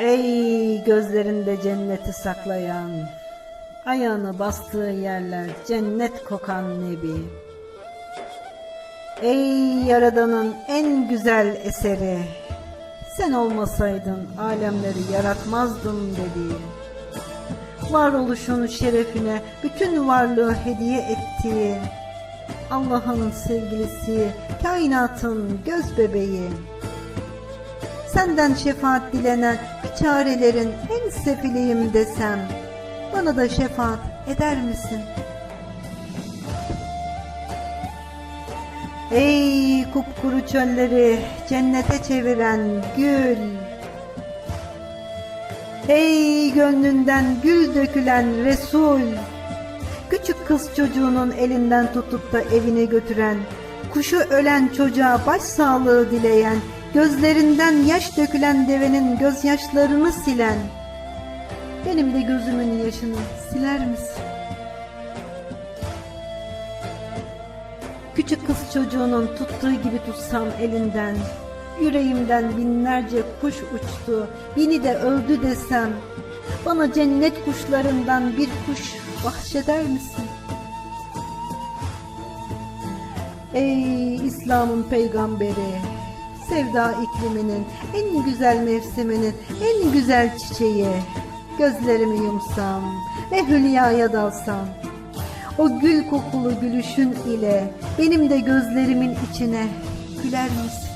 Ey gözlerinde cenneti saklayan, ayağını bastığı yerler cennet kokan Nebi. Ey Yaradan'ın en güzel eseri, sen olmasaydın alemleri yaratmazdım dediği. Varoluşun şerefine bütün varlığı hediye ettiği, Allah'ın sevgilisi, kainatın göz bebeği. Senden şefaat dilenen çarelerin en sefiliyim desem, bana da şefaat eder misin? Ey kupkuru çölleri cennete çeviren gül! Hey gönlünden gül dökülen Resul! Küçük kız çocuğunun elinden tutup da evine götüren, kuşu ölen çocuğa başsağlığı dileyen, gözlerinden yaş dökülen devenin gözyaşlarını silen, benim de gözümün yaşını siler misin? Küçük kız çocuğunun tuttuğu gibi tutsam elinden, yüreğimden binlerce kuş uçtu, beni de öldü desem, bana cennet kuşlarından bir kuş bahşeder misin? Ey İslam'ın peygamberi, sevda ikliminin en güzel mevsiminin en güzel çiçeği, gözlerimi yumsam ve hülyaya dalsam, o gül kokulu gülüşün ile benim de gözlerimin içine güler misin?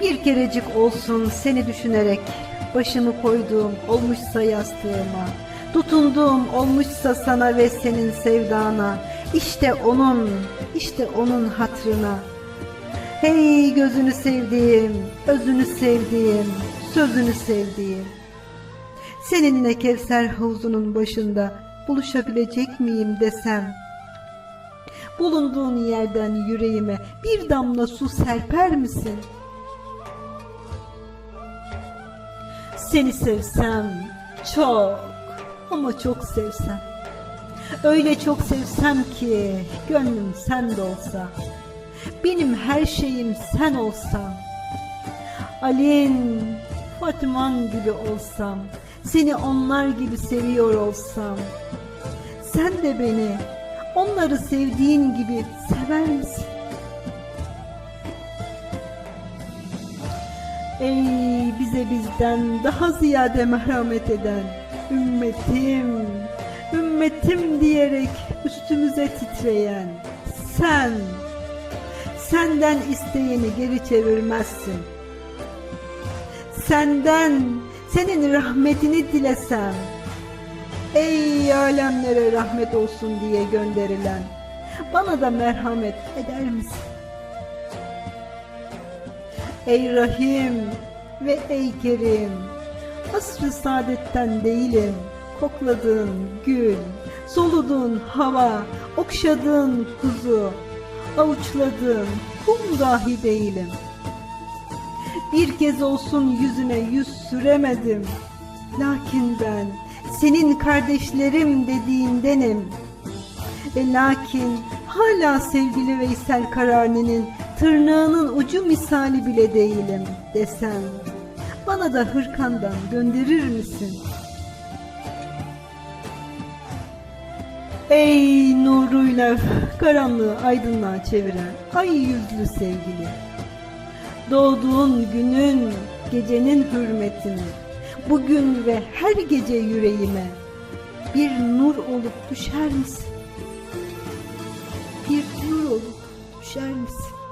Bir kerecik olsun seni düşünerek başımı koyduğum olmuşsa yastığıma, tutunduğum olmuşsa sana ve senin sevdana, işte onun, işte onun hatrına. Hey gözünü sevdiğim, özünü sevdiğim, sözünü sevdiğim. Seninle Kevser havuzunun başında buluşabilecek miyim desem, bulunduğun yerden yüreğime bir damla su serper misin? Seni sevsem, çok ama çok sevsem, öyle çok sevsem ki gönlüm sende olsa, benim her şeyim sen olsan, Alin, Fatman gibi olsam, seni onlar gibi seviyor olsam, sen de beni onları sevdiğin gibi sever misin? Ey bize bizden daha ziyade merhamet eden ümmetim, ümmetim diyerek üstümüze titreyen sen, senden isteyeni geri çevirmezsin. Senden, senin rahmetini dilesem, ey alemlere rahmet olsun diye gönderilen, bana da merhamet eder misin? Ey Rahim ve ey Kerim, asr-ı saadetten değilim, kokladığın gül, soluduğun hava, okşadığın kuzu, avuçladığın kum dahi değilim. Bir kez olsun yüzüne yüz süremedim, lakin ben senin kardeşlerim dediğindenim. Ve lakin hala sevgili Veysel Kararni'nin tırnağının ucu misali bile değilim desem bana da hırkandan gönderir misin? Ey nuruyla karanlığı aydınlığa çeviren ay yüzlü sevgili Doğduğun günün gecenin hürmetine Bugün ve her gece yüreğime Bir nur olup düşer misin? Bir nur olup düşer misin?